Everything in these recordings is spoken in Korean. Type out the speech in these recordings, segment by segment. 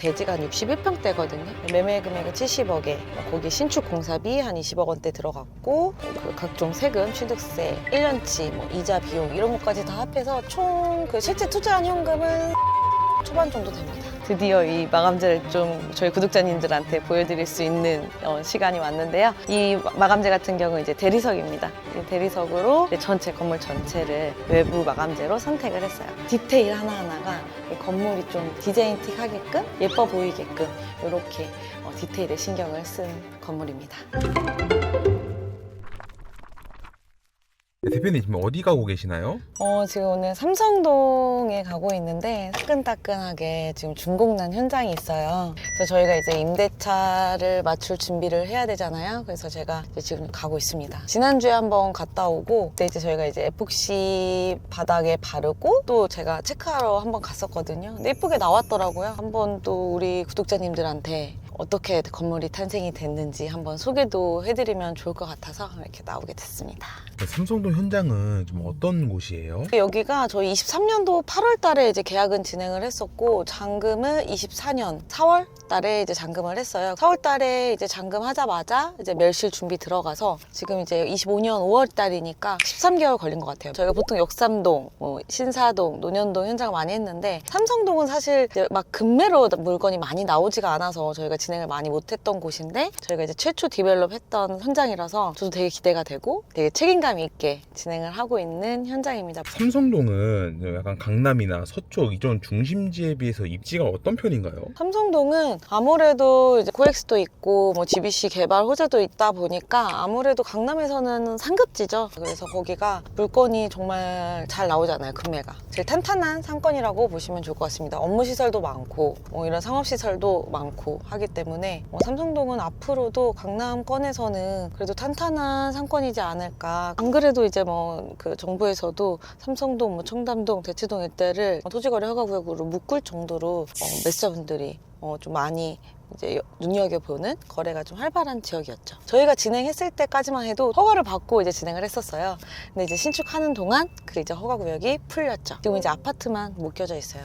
대지가 한 61평대거든요. 매매 금액은 70억에 거기 신축 공사비 한 20억 원대 들어갔고 그 각종 세금, 취득세, 1년치 뭐 이자 비용 이런 것까지 다 합해서 총 그 실제 투자한 현금은 초반 정도 됩니다. 드디어 이 마감재를 좀 저희 구독자님들한테 보여드릴 수 있는 어, 시간이 왔는데요. 이 마감재 같은 경우는 이제 대리석입니다. 이 대리석으로 전체 건물 전체를 외부 마감재로 선택을 했어요. 디테일 하나하나가 이 건물이 좀 디자인틱하게끔 예뻐 보이게끔 이렇게 어, 디테일에 신경을 쓴 건물입니다. 네, 대표님 지금 어디 가고 계시나요? 어, 지금 오늘 삼성동에 가고 있는데 따끈따끈하게 지금 준공난 현장이 있어요. 그래서 저희가 이제 임대차를 맞출 준비를 해야 되잖아요. 그래서 제가 이제 지금 가고 있습니다. 지난주에 한번 갔다 오고 그때 이제 저희가 이제 에폭시 바닥에 바르고 또 제가 체크하러 한번 갔었거든요. 근데 예쁘게 나왔더라고요. 한번 또 우리 구독자님들한테 어떻게 건물이 탄생이 됐는지 한번 소개도 해드리면 좋을 것 같아서 이렇게 나오게 됐습니다. 네, 삼성동 현장은 좀 어떤 곳이에요? 여기가 저희 23년도 8월 달에 이제 계약은 진행을 했었고 잔금은 24년 4월 달에 이제 잔금을 했어요. 4월 달에 이제 잔금하자마자 이제 멸실 준비 들어가서 지금 이제 25년 5월 달이니까 13개월 걸린 것 같아요. 저희가 보통 역삼동, 뭐 신사동, 논현동 현장을 많이 했는데 삼성동은 사실 막 금매로 물건이 많이 나오지가 않아서 저희가 진행을 많이 못했던 곳인데 저희가 이제 최초 디벨롭 했던 현장이라서 저도 되게 기대가 되고 되게 책임감 있게 진행을 하고 있는 현장입니다. 삼성동은 약간 강남이나 서쪽 이전 중심지에 비해서 입지가 어떤 편인가요? 삼성동은 아무래도 이제 코엑스도 있고 뭐 GBC 개발 호재도 있다 보니까 아무래도 강남에서는 상급지죠. 그래서 거기가 물건이 정말 잘 나오잖아요. 금매가 제일 탄탄한 상권이라고 보시면 좋을 것 같습니다. 업무 시설도 많고 뭐 이런 상업 시설도 많고 하기 때문에 뭐 삼성동은 앞으로도 강남권에서는 그래도 탄탄한 상권이지 않을까. 안 그래도 이제 뭐 그 정부에서도 삼성동, 뭐 청담동, 대치동 일대를 토지거래 허가구역으로 묶을 정도로 어, 매수자분들이 어, 좀 많이 이제 여- 눈여겨보는 거래가 좀 활발한 지역이었죠. 저희가 진행했을 때까지만 해도 허가를 받고 이제 진행을 했었어요. 근데 이제 신축하는 동안 그 이제 허가 구역이 풀렸죠. 지금 이제 아파트만 묶여져 있어요.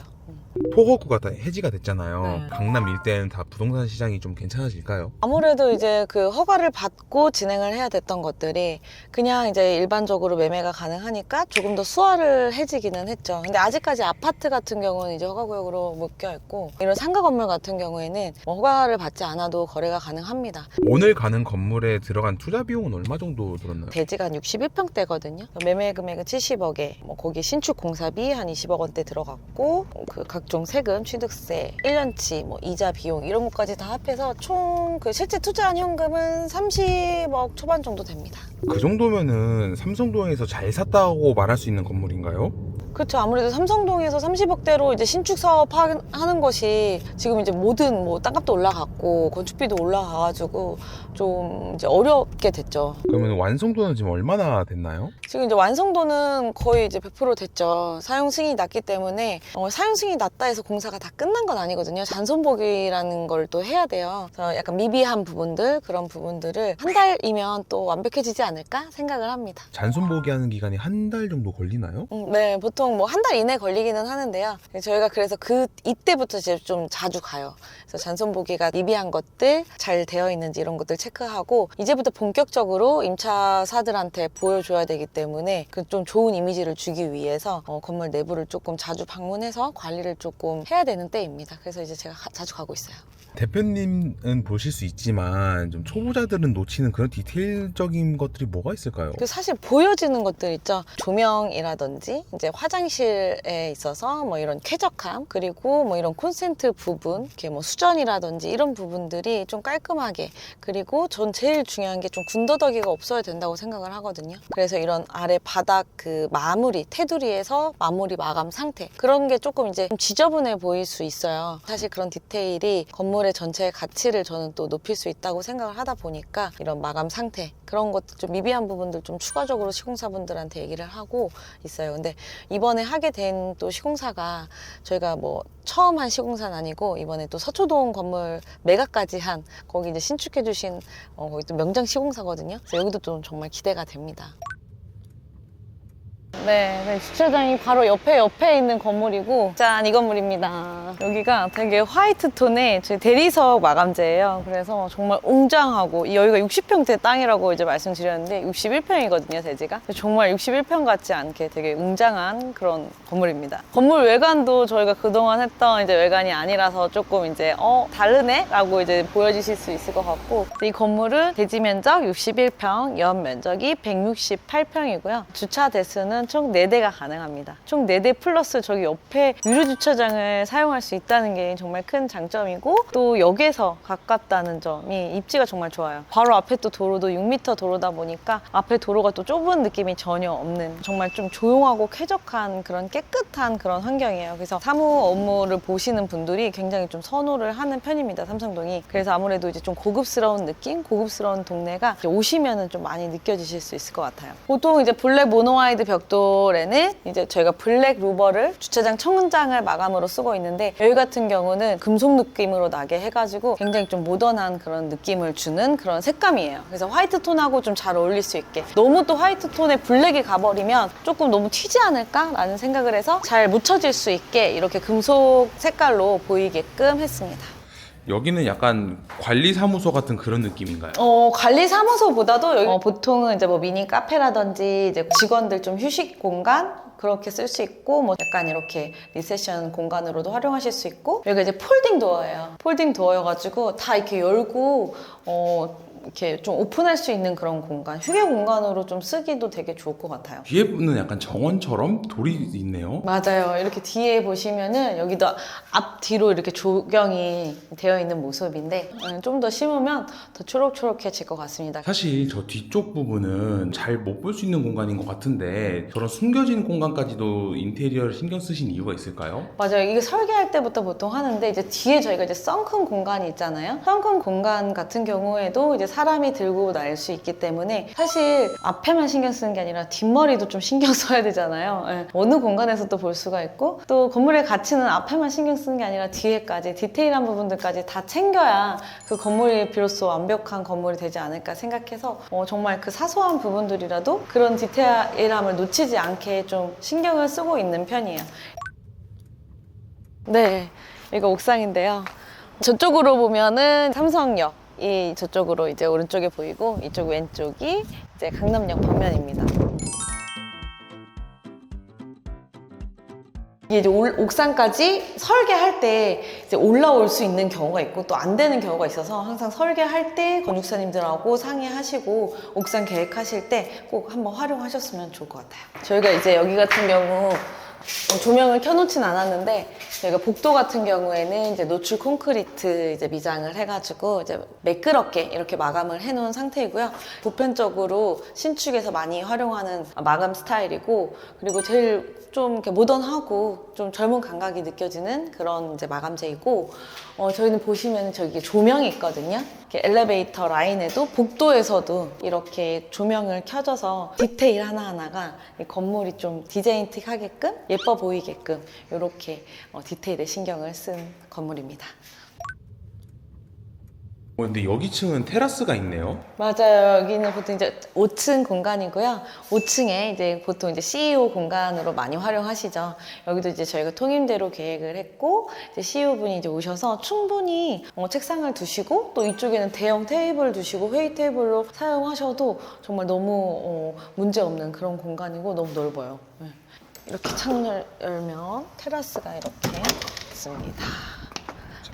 음. 토거구가 다 해지가 됐잖아요. 네. 강남 일대는 다 부동산 시장이 좀 괜찮아질까요? 아무래도 이제 그 허가를 받고 진행을 해야 됐던 것들이 그냥 이제 일반적으로 매매가 가능하니까 조금 더 수월을 해지기는 했죠. 근데 아직까지 아파트 같은 경우는 이제 허가구역으로 묶여 있고 이런 상가 건물 같은 경우에는 뭐 허가를 받지 않아도 거래가 가능합니다. 오늘 가는 건물에 들어간 투자 비용은 얼마 정도 들었나요? 대지가 한 61평대거든요. 매매 금액은 70억에 뭐 거기 신축 공사비 한 20억 원대 들어갔고 그 각종 세금, 취득세, 1년치 뭐 이자 비용 이런 것까지 다 합해서 총 그 실제 투자한 현금은 30억 초반 정도 됩니다. 그 정도면은 삼성동에서 잘 샀다고 말할 수 있는 건물인가요? 그렇죠. 아무래도 삼성동에서 30억대로 이제 신축 사업 하- 하는 것이 지금 이제 모든 뭐 땅값도 올라갔고 건축비도 올라가가지고 좀 이제 어렵게 됐죠. 그러면 완성도는 지금 얼마나 됐나요? 지금 이제 완성도는 거의 이제 100% 됐죠. 사용 승인이 났기 때문에 어, 사용 승인이 났다 해서 공사가 다 끝난 건 아니거든요. 잔손보기라는 걸 또 해야 돼요. 그래서 약간 미비한 부분들 그런 부분들을 한 달이면 또 완벽해지지 않을까 생각을 합니다. 잔손 보기 하는 기간이 한 달 정도 걸리나요? 음, 네, 보통 뭐 한 달 이내 걸리기는 하는데요. 저희가 그래서 그 이때부터 이제 좀 자주 가요. 그래서 잔손 보기가 미비한 것들 잘 되어 있는지 이런 것들 체크하고 이제부터 본격적으로 임차사들한테 보여줘야 되기 때문에 그 좀 좋은 이미지를 주기 위해서 어, 건물 내부를 조금 자주 방문해서 관리를 조금 해야 되는 때입니다. 그래서 이제 제가 가- 자주 가고 있어요. 대표님은 보실 수 있지만 좀 초보자들은 놓치는 그런 디테일적인 것들이 뭐가 있을까요? 그 사실 보여지는 것들 있죠. 조명이라든지 이제 화장실에 있어서 뭐 이런 쾌적함 그리고 뭐 이런 콘센트 부분, 이렇게 뭐 수전이라든지 이런 부분들이 좀 깔끔하게 그리고 전 제일 중요한 게 좀 군더더기가 없어야 된다고 생각을 하거든요. 그래서 이런 아래 바닥 그 마무리 테두리에서 마무리 마감 상태 그런 게 조금 이제 좀 지저분해 보일 수 있어요. 사실 그런 디테일이 건물 의 전체의 가치를 저는 또 높일 수 있다고 생각을 하다 보니까 이런 마감 상태 그런 것들 좀 미비한 부분들 좀 추가적으로 시공사분들한테 얘기를 하고 있어요. 근데 이번에 하게 된 또 시공사가 저희가 뭐 처음 한 시공사는 아니고 이번에 또 서초동 건물 매각까지 한 거기 이제 신축해 주신 어, 거기 또 명장 시공사거든요. 그래서 여기도 좀 정말 기대가 됩니다. 네, 네, 주차장이 바로 옆에 옆에 있는 건물이고 짠 이 건물입니다. 여기가 되게 화이트 톤의 저희 대리석 마감재예요. 그래서 정말 웅장하고 이 여기가 60평대 땅이라고 이제 말씀드렸는데 61평이거든요, 대지가. 정말 61평 같지 않게 되게 웅장한 그런 건물입니다. 건물 외관도 저희가 그동안 했던 이제 외관이 아니라서 조금 이제 어 다르네 라고 이제 보여지실 수 있을 것 같고 이 건물은 대지 면적 61평, 연 면적이 168평이고요. 주차 대수는 총 4대가 가능합니다. 총 4대 플러스 저기 옆에 유료 주차장을 사용할 수 있다는 게 정말 큰 장점이고 또 역에서 가깝다는 점이 입지가 정말 좋아요. 바로 앞에 또 도로도 6m 도로다 보니까 앞에 도로가 또 좁은 느낌이 전혀 없는 정말 좀 조용하고 쾌적한 그런 깨끗한 그런 환경이에요. 그래서 사무 업무를 보시는 분들이 굉장히 좀 선호를 하는 편입니다. 삼성동이. 그래서 아무래도 이제 좀 고급스러운 느낌, 고급스러운 동네가 오시면은 좀 많이 느껴지실 수 있을 것 같아요. 보통 이제 블랙 모노하이드 벽돌 에는 이제 저희가 블랙 루버를 주차장 천장을 마감으로 쓰고 있는데 여기 같은 경우는 금속 느낌으로 나게 해가지고 굉장히 좀 모던한 그런 느낌을 주는 그런 색감이에요. 그래서 화이트 톤하고 좀 잘 어울릴 수 있게 너무 또 화이트 톤에 블랙이 가버리면 조금 너무 튀지 않을까라는 생각을 해서 잘 묻혀질 수 있게 이렇게 금속 색깔로 보이게끔 했습니다. 여기는 약간 관리사무소 같은 그런 느낌인가요? 어, 관리 사무소보다도 여기 어, 보통은 이제 뭐 미니 카페라든지 이제 직원들 좀 휴식 공간 그렇게 쓸 수 있고 뭐 약간 이렇게 리세션 공간으로도 활용하실 수 있고 여기가 이제 폴딩 도어예요. 폴딩 도어여가지고 다 이렇게 열고 어 이렇게 좀 오픈할 수 있는 그런 공간 휴게 공간으로 좀 쓰기도 되게 좋을 것 같아요. 뒤에는 약간 정원처럼 돌이 있네요. 맞아요. 이렇게 뒤에 보시면은 여기도 앞 뒤로 이렇게 조경이 되어 있는 모습인데 음, 좀더 심으면 더 초록초록해질 것 같습니다. 사실 저 뒤쪽 부분은 잘 못 볼 수 있는 공간인 것 같은데 저런 숨겨진 공간까지도 인테리어를 신경 쓰신 이유가 있을까요? 맞아요. 이게 설계할 때부터 보통 하는데 이제 뒤에 저희가 이제 썬큰 공간이 있잖아요. 썬큰 공간 같은 경우에도 이제 사람이 들고 날 수 있기 때문에 사실 앞에만 신경 쓰는 게 아니라 뒷머리도 좀 신경 써야 되잖아요. 예. 어느 공간에서도 볼 수가 있고 또 건물의 가치는 앞에만 신경 쓰는 게 아니라 뒤에까지 디테일한 부분들까지 다 챙겨야 그 건물이 비로소 완벽한 건물이 되지 않을까 생각해서 어, 정말 그 사소한 부분들이라도 그런 디테일함을 놓치지 않게 좀 신경을 쓰고 있는 편이에요. 네, 이거 옥상인데요. 저쪽으로 보면은 삼성역 이 저쪽으로 이제 오른쪽에 보이고 이쪽 왼쪽이 이제 강남역 방면입니다. 이제 올- 옥상까지 설계할 때 이제 올라올 수 있는 경우가 있고 또 안 되는 경우가 있어서 항상 설계할 때 건축사님들하고 상의하시고 옥상 계획하실 때 꼭 한번 활용하셨으면 좋을 것 같아요. 저희가 이제 여기 같은 경우 어, 조명을 켜놓진 않았는데 저희가 복도 같은 경우에는 이제 노출 콘크리트 이제 미장을 해가지고 이제 매끄럽게 이렇게 마감을 해놓은 상태이고요. 보편적으로 신축에서 많이 활용하는 마감 스타일이고 그리고 제일 좀 이렇게 모던하고 좀 젊은 감각이 느껴지는 그런 이제 마감재이고 어, 저희는 보시면 저기 조명이 있거든요. 이렇게 엘리베이터 라인에도 복도에서도 이렇게 조명을 켜져서 디테일 하나하나가 이 건물이 좀 디자인틱하게끔 예뻐 보이게끔 이렇게 어, 디테일에 신경을 쓴 건물입니다. 어, 근데 여기 층은 테라스가 있네요. 맞아요. 여기는 보통 이제 5층 공간이고요. 5층에 이제 보통 이제 CEO 공간으로 많이 활용하시죠. 여기도 이제 저희가 통임대로 계획을 했고, 이제 CEO 분이 이제 오셔서 충분히 어, 책상을 두시고, 또 이쪽에는 대형 테이블 두시고, 회의 테이블로 사용하셔도 정말 너무 어, 문제 없는 그런 공간이고, 너무 넓어요. 네. 이렇게 창문을 열면 테라스가 이렇게 있습니다.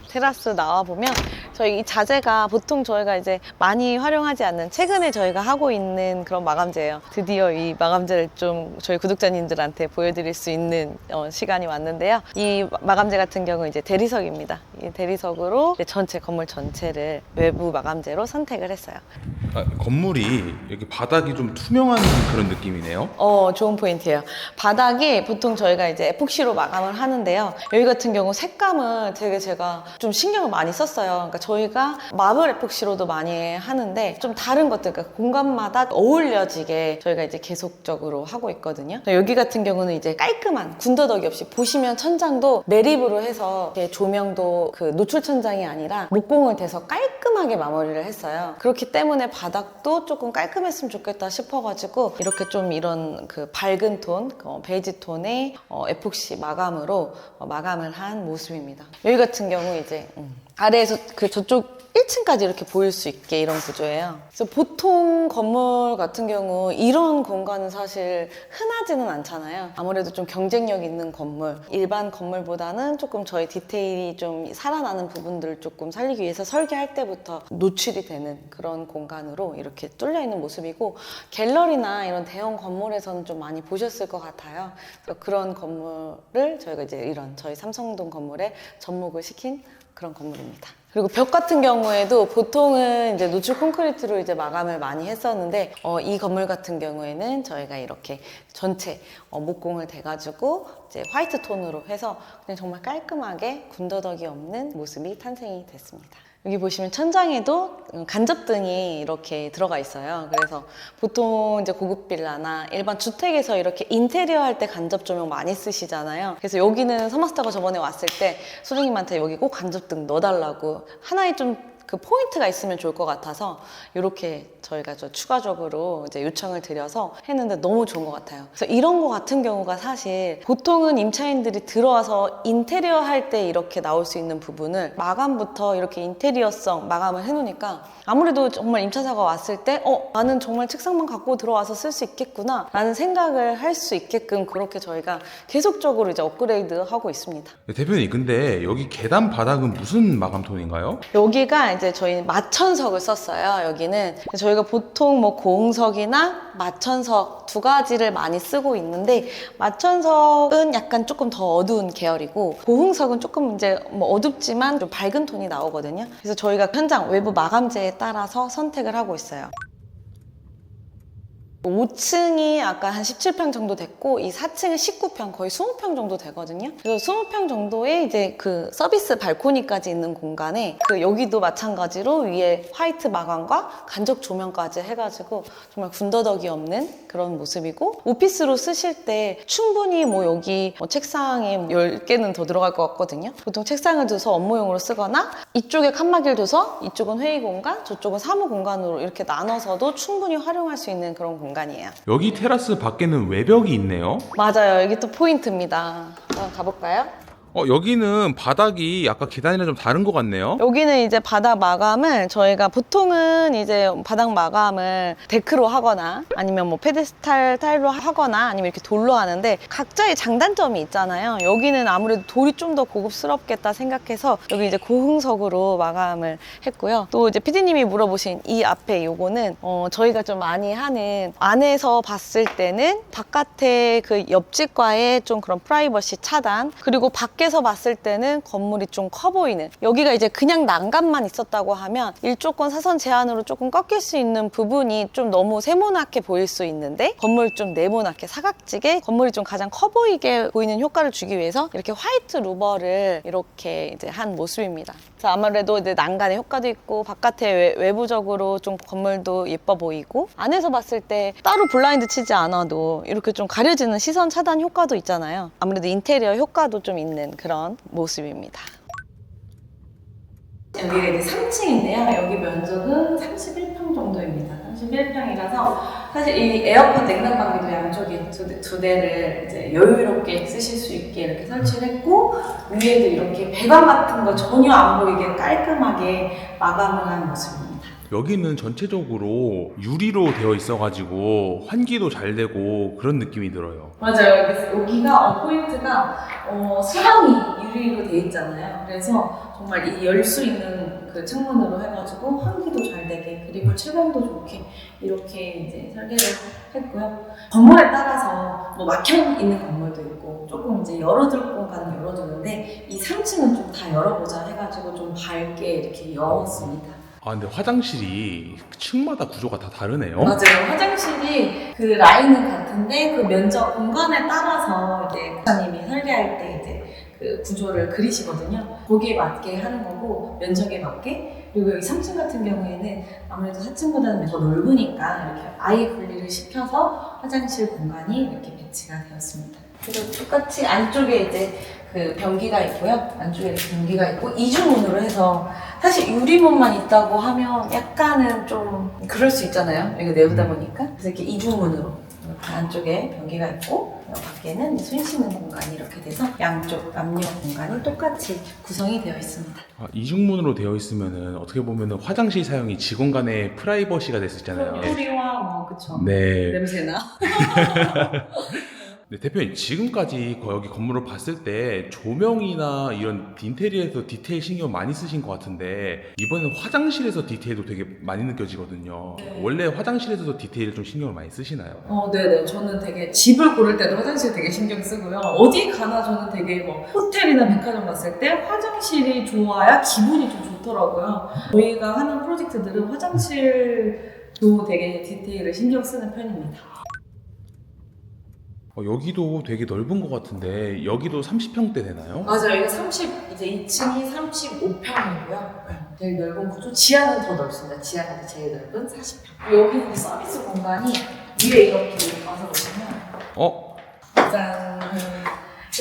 테라스 나와 보면 저희 이 자재가 보통 저희가 이제 많이 활용하지 않는 최근에 저희가 하고 있는 그런 마감재예요. 드디어 이 마감재를 좀 저희 구독자님들한테 보여드릴 수 있는 어, 시간이 왔는데요. 이 마감재 같은 경우 이제 대리석입니다. 이 대리석으로 전체 건물 전체를 외부 마감재로 선택을 했어요. 아, 건물이 이렇게 바닥이 좀 투명한 그런 느낌이네요. 어, 좋은 포인트예요. 바닥이 보통 저희가 이제 에폭시로 마감을 하는데요. 여기 같은 경우 색감을 되게 제가 좀 신경을 많이 썼어요. 그러니까 저희가 마블 에폭시로도 많이 하는데 좀 다른 것들, 그러니까 공간마다 어울려지게 저희가 이제 계속적으로 하고 있거든요. 여기 같은 경우는 이제 깔끔한 군더더기 없이 보시면 천장도 매립으로 해서 조명도 그 노출 천장이 아니라 목공을 대서 깔끔하게 마무리를 했어요. 그렇기 때문에 바닥도 조금 깔끔했으면 좋겠다 싶어가지고 이렇게 좀 이런 그 밝은 톤, 어, 베이지 톤의 어, 에폭시 마감으로 어, 마감을 한 모습입니다. 여기 같은 경우 이제 음, 아래에서 그 저쪽 1층까지 이렇게 보일 수 있게 이런 구조예요. 그래서 보통 건물 같은 경우 이런 공간은 사실 흔하지는 않잖아요. 아무래도 좀 경쟁력 있는 건물, 일반 건물보다는 조금 저희 디테일이 좀 살아나는 부분들을 조금 살리기 위해서 설계할 때부터 노출이 되는 그런 공간으로 이렇게 뚫려 있는 모습이고 갤러리나 이런 대형 건물에서는 좀 많이 보셨을 것 같아요. 그런 건물을 저희가 이제 이런 저희 삼성동 건물에 접목을 시킨 그런 건물입니다. 그리고 벽 같은 경우에도 보통은 이제 노출 콘크리트로 이제 마감을 많이 했었는데 어, 이 건물 같은 경우에는 저희가 이렇게 전체 어, 목공을 대가지고 이제 화이트 톤으로 해서 그냥 정말 깔끔하게 군더더기 없는 모습이 탄생이 됐습니다. 여기 보시면 천장에도 간접등이 이렇게 들어가 있어요. 그래서 보통 이제 고급 빌라나 일반 주택에서 이렇게 인테리어 할 때 간접 조명 많이 쓰시잖아요. 그래서 여기는 서마스터가 저번에 왔을 때 소장님한테 여기 꼭 간접등 넣어달라고 하나의 좀 그 포인트가 있으면 좋을 것 같아서 이렇게 저희가 저 추가적으로 이제 요청을 드려서 했는데 너무 좋은 것 같아요. 그래서 이런 거 같은 경우가 사실 보통은 임차인들이 들어와서 인테리어 할 때 이렇게 나올 수 있는 부분을 마감부터 이렇게 인테리어성 마감을 해놓으니까 아무래도 정말 임차사가 왔을 때 어, 나는 정말 책상만 갖고 들어와서 쓸 수 있겠구나 라는 생각을 할 수 있게끔 그렇게 저희가 계속적으로 이제 업그레이드 하고 있습니다. 네, 대표님 근데 여기 계단 바닥은 무슨 마감 톤인가요? 여기가 이제 저희 마천석을 썼어요. 여기는 저희가 보통 뭐 고흥석이나 마천석 두 가지를 많이 쓰고 있는데 마천석은 약간 조금 더 어두운 계열이고 고흥석은 조금 이제 뭐 어둡지만 좀 밝은 톤이 나오거든요. 그래서 저희가 현장 외부 마감재에 따라서 선택을 하고 있어요. 5층이 아까 한 17평 정도 됐고 이 4층은 19평 거의 20평 정도 되거든요. 그래서 20평 정도의 이제 그 서비스 발코니까지 있는 공간에 그 여기도 마찬가지로 위에 화이트 마감과 간접 조명까지 해가지고 정말 군더더기 없는 그런 모습이고 오피스로 쓰실 때 충분히 뭐 여기 뭐 책상에 10개는 더 들어갈 것 같거든요. 보통 책상을 둬서 업무용으로 쓰거나 이쪽에 칸막이를 둬서 이쪽은 회의 공간, 저쪽은 사무 공간으로 이렇게 나눠서도 충분히 활용할 수 있는 그런 공간 이에요. 여기 테라스 밖에는 외벽이 있네요. 맞아요. 여기 또 포인트입니다. 한번 가볼까요? 어 여기는 바닥이 아까 계단이랑 좀 다른 것 같네요. 여기는 이제 바닥 마감을 저희가 보통은 이제 바닥 마감을 데크로 하거나 아니면 뭐 페데스탈 타일로 하거나 아니면 이렇게 돌로 하는데 각자의 장단점이 있잖아요. 여기는 아무래도 돌이 좀 더 고급스럽겠다 생각해서 여기 이제 고흥석으로 마감을 했고요. 또 이제 피디님이 물어보신 이 앞에 요거는 어 저희가 좀 많이 하는 안에서 봤을 때는 바깥에 그 옆집과의 좀 그런 프라이버시 차단 그리고 밖에 서 봤을 때는 건물이 좀 커 보이는 여기가 이제 그냥 난간만 있었다고 하면 일조권 사선 제한으로 조금 꺾일 수 있는 부분이 좀 너무 세모나게 보일 수 있는데 건물 좀 네모나게 사각지게 건물이 좀 가장 커 보이게 보이는 효과를 주기 위해서 이렇게 화이트 루버를 이렇게 이제 한 모습입니다. 그래서 아무래도 이제 난간의 효과도 있고 바깥에 외- 외부적으로 좀 건물도 예뻐 보이고 안에서 봤을 때 따로 블라인드 치지 않아도 이렇게 좀 가려지는 시선 차단 효과도 있잖아요. 아무래도 인테리어 효과도 좀 있는 그런 모습입니다. 여기가 이제 3층인데요. 여기 면적은 31평 정도입니다. 31평이라서 사실 이 에어컨 냉난방기도 양쪽에 두, 두 대를 이제 여유롭게 쓰실 수 있게 이렇게 설치를 했고 위에도 이렇게 배관 같은 거 전혀 안 보이게 깔끔하게 마감을 한 모습입니다. 여기는 전체적으로 유리로 되어 있어가지고 환기도 잘 되고 그런 느낌이 들어요. 맞아요. 여기가 어, 포인트가 어, 수납이 유리로 돼 있잖아요. 그래서 정말 이 열 수 있는 그 창문으로 해가지고 환기도 잘 되게 그리고 채광도 좋게 이렇게 이제 설계를 했고요. 건물에 따라서 뭐 막혀 있는 건물도 있고 조금 이제 열어둘 공간은 열어두는데 이 3층은 좀 다 열어보자 해가지고 좀 밝게 이렇게 열었습니다. 아 근데 화장실이 층마다 구조가 다 다르네요. 맞아요. 화장실이 그 라인은 같은데 그 면적 공간에 따라서 이제 국장님이 설계할 때 이제 그 구조를 그리시거든요. 거기에 맞게 하는 거고 면적에 맞게 그리고 여기 3층 같은 경우에는 아무래도 4층보다는 더 넓으니까 이렇게 아예 분리를 시켜서 화장실 공간이 이렇게 배치가 되었습니다. 그리고 똑같이 안쪽에 이제 그 변기가 있고요. 안쪽에 변기가 있고 이중문으로 해서 사실 유리문만 있다고 하면 약간은 좀 그럴 수 있잖아요. 이거 내보다 보니까. 그래서 이렇게 이중문으로 이렇게 안쪽에 변기가 있고 밖에는 손 씻는 공간이 이렇게 돼서 양쪽 남녀 공간이 똑같이 구성이 되어 있습니다. 아, 이중문으로 되어 있으면은 어떻게 보면은 화장실 사용이 직원 간의 프라이버시가 될 수 있잖아요. 소리와 뭐 그쵸. 네. 냄새나. 네, 대표님 지금까지 거- 여기 건물을 봤을 때 조명이나 이런 인테리어에서 디테일 신경 많이 쓰신 것 같은데 이번엔 화장실에서 디테일도 되게 많이 느껴지거든요. 네. 원래 화장실에서도 디테일 좀 신경을 많이 쓰시나요? 어, 네네. 저는 되게 집을 고를 때도 화장실 되게 신경 쓰고요. 어디 가나 저는 되게 뭐 호텔이나 백화점 갔을 때 화장실이 좋아야 기분이 좀 좋더라고요. 저희가 하는 프로젝트들은 화장실도 되게 디테일을 신경 쓰는 편입니다. 어, 여기도 되게 넓은 것 같은데 여기도 30평대 되나요? 맞아요. 이게 30, 이제 2층이 35평이고요. 되게 넓은 구조. 지하는 더 넓습니다. 지하가 이제 제일 넓은 40평. 여기는 서비스 공간이 위에 이렇게 와서 보시면 어? 짠.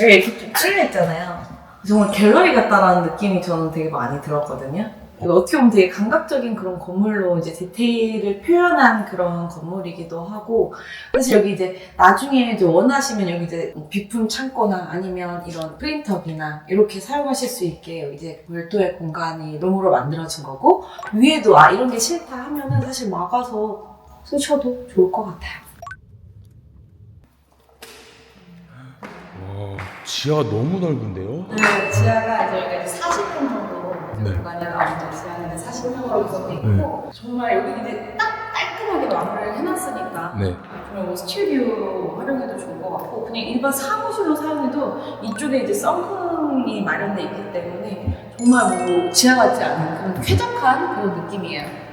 여기 이렇게 쭉 뚫려 있잖아요. 정말 갤러리 같다라는 느낌이 저는 되게 많이 들었거든요. 어떻게 보면 되게 감각적인 그런 건물로 이제 디테일을 표현한 그런 건물이기도 하고 사실 여기 이제 나중에 이제 원하시면 여기 이제 뭐 비품 창고나 아니면 이런 프린터기나 이렇게 사용하실 수 있게 여기 이제 별도의 공간이 룸으로 만들어진 거고 위에도 아 이런 게 싫다 하면은 사실 막아서 쓰셔도 좋을 것 같아요. 와 지하가 너무 넓은데요? 네, 지하가 이제 이제 40평 정도 네. 공간이 나오는데 지하는 40평으로 구성되어 있고 정말 여기 이제 딱 깔끔하게 마무리를 해놨으니까 네. 정말 뭐 스튜디오로 활용해도 좋을 것 같고 그냥 일반 사무실로 사용해도 이쪽에 이제 썬팅이 마련돼 있기 때문에 정말 뭐 지하 같지 않은 그런 쾌적한 그런 느낌이에요.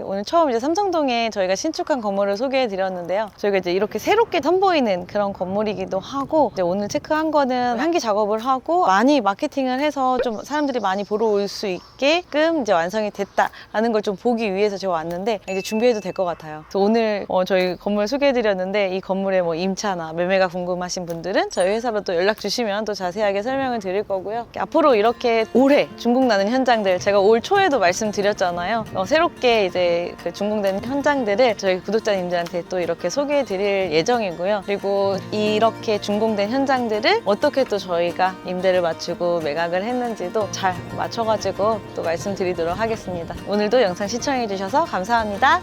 오늘 처음 이제 삼성동에 저희가 신축한 건물을 소개해 드렸는데요. 저희가 이제 이렇게 새롭게 선보이는 그런 건물이기도 하고 이제 오늘 체크한 거는 환기 작업을 하고 많이 마케팅을 해서 좀 사람들이 많이 보러 올 수 있게끔 이제 완성이 됐다라는 걸 좀 보기 위해서 제가 왔는데 이제 준비해도 될 것 같아요. 그래서 오늘 어, 저희 건물 소개해 드렸는데 이 건물의 뭐 임차나 매매가 궁금하신 분들은 저희 회사로 또 연락 주시면 또 자세하게 설명을 드릴 거고요. 앞으로 이렇게 올해 중국 나는 현장들 제가 올 초에도 말씀드렸잖아요. 어, 새롭게 이제 그 중공된 현장들을 저희 구독자님들한테 또 이렇게 소개해 드릴 예정이고요. 그리고 이렇게 준공된 현장들을 어떻게 또 저희가 임대를 맞추고 매각을 했는지도 잘 맞춰가지고 또 말씀드리도록 하겠습니다. 오늘도 영상 시청해 주셔서 감사합니다.